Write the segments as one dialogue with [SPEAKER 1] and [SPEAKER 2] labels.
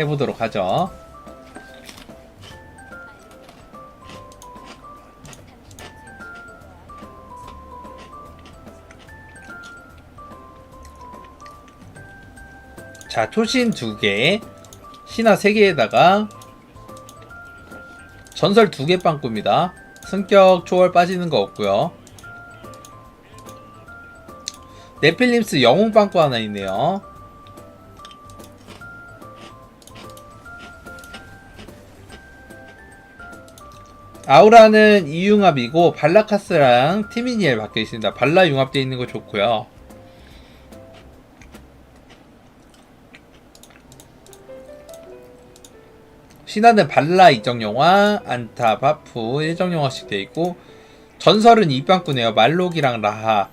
[SPEAKER 1] 해보도록 하죠. 자, 초신 두 개, 신화 세 개에다가 전설 두 개 빵꾸입니다. 승격 초월 빠지는 거 없고요. 네필림스 영웅 빵꾸 하나 있네요. 아우라는 이융합이고 발라카스랑 티미니엘 바뀌어 있습니다. 발라 융합되어 있는 거 좋고요. 신화는 발라 이정영화, 안타, 바프 일정영화씩 되어 있고 전설은 이빵꾸네요. 말록이랑 라하,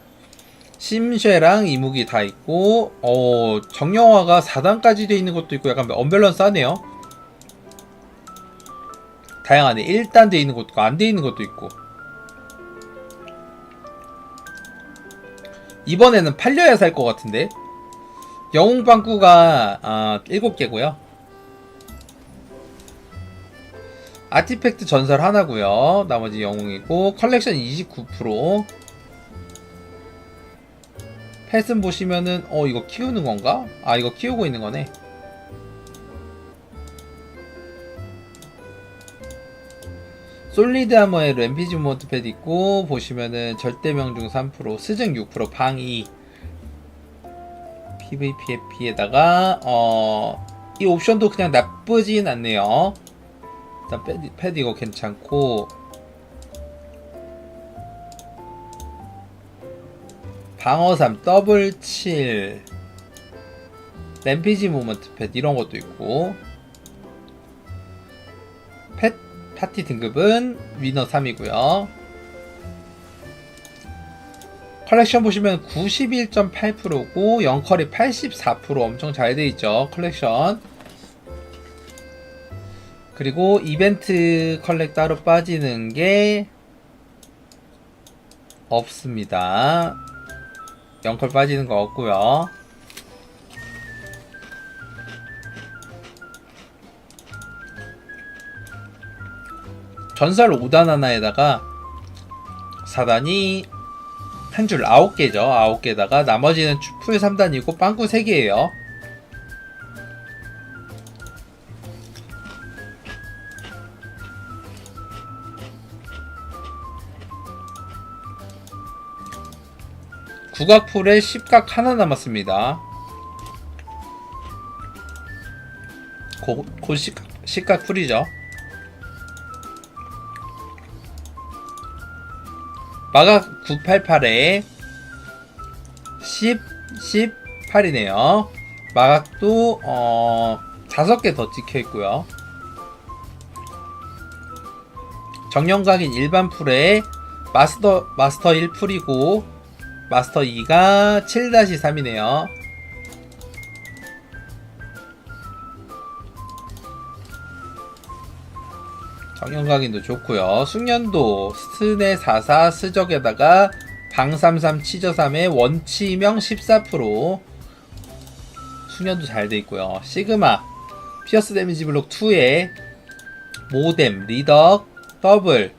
[SPEAKER 1] 심쉐랑 이무기 다 있고 어 정영화가 4단까지 되어 있는 것도 있고 약간 언밸런스 하네요. 다양하네. 1단 돼 있는 것도 있고 안 돼 있는 것도 있고. 이번에는 팔려야 살 것 같은데. 영웅 빵꾸가 아, 7개고요. 아티팩트 전설 하나고요. 나머지 영웅이고 컬렉션 29%. 패슨 보시면은 어 이거 키우는 건가? 아 이거 키우고 있는 거네. 솔리드 아머의 램피지 모드 패드 있고 보시면은 절대 명중 3% 스증 6% 방위 PVP에다가 어 이 옵션도 그냥 나쁘진 않네요. 일단 패드, 패드 이거 괜찮고 방어 3 더블 7 램피지 모먼트 패드 이런 것도 있고 펫 파티 등급은 위너 3이고요. 컬렉션 보시면 91.8%고 영컬이 84% 엄청 잘 돼 있죠. 컬렉션. 그리고 이벤트 컬렉 따로 빠지는 게 없습니다. 영컬 빠지는 거 없고요. 전설 5단 하나에다가 4단이 한 줄 9개죠. 9개다가 나머지는 풀 3단이고 빵꾸 3개예요. 국악풀에 10각 하나 남았습니다. 곧, 곧 10각, 10각 풀이죠. 마각 988에 10, 18이네요. 마각도 어 5개 더 찍혀 있고요. 정령각인 일반 풀에 마스터 마스터 1풀이고 마스터 2가 7-3이네요. 정형각인도 좋고요. 숙련도 스네 44 스적에다가 방33 치저3에 원치명 14% 숙련도 잘 돼 있고요. 시그마 피어스 데미지 블록 2에 모뎀 리덕 더블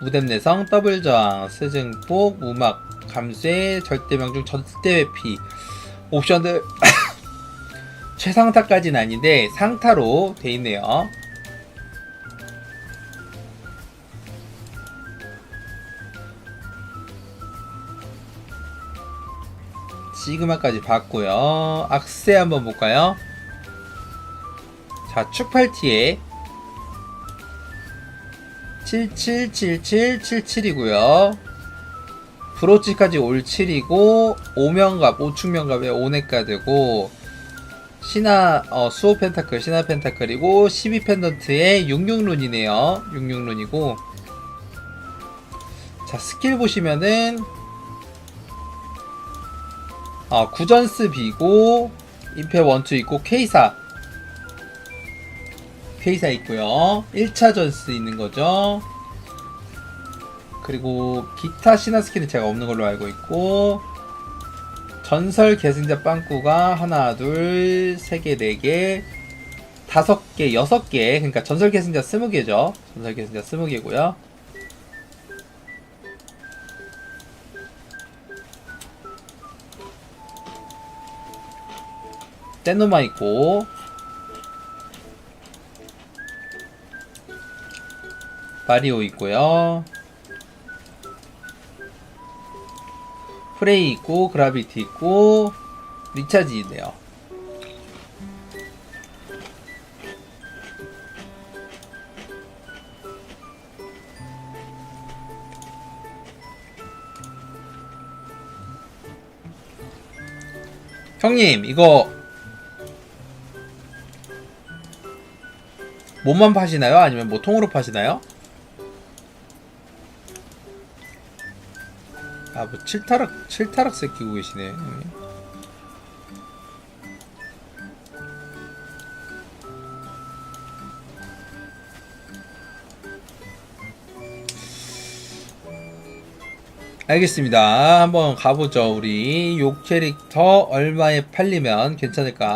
[SPEAKER 1] 무뎀 내성 더블 저항 스증폭 우막 감쇠 절대 명중 절대 회피 옵션들 최상타까지는 아닌데 상타로 돼 있네요. 시그마까지 봤고요. 악세 한번 볼까요? 자, 축팔티에 777777이고요. 브로치까지 올 7이고 5명갑, 5축명갑에 5네가 되고 신화 어, 수호 펜타클, 신화 펜타클이고 12 펜던트에 66룬이네요. 66룬이고. 자, 스킬 보시면은 아, 구전스 B고 임페 1, 2 있고 K사. K사 있고요. 1차 전스 있는 거죠 그리고 기타 신화 스킬은 제가 없는 걸로 알고 있고 전설 계승자 빵꾸가 하나 둘세개네개 다섯 개 여섯 개 그러니까 전설 계승자 스무 개죠 전설 계승자 스무 개고요 떼노마 있고 마리오 있고요. 프레이 있고 그라비티 있고 리차지 있네요. 형님 이거 몸만 파시나요? 아니면 뭐 통으로 파시나요? 아, 뭐 칠타락 칠타락색 끼고 계시네. 형님. 알겠습니다. 한번 가보죠. 우리 요 캐릭터 얼마에 팔리면 괜찮을까?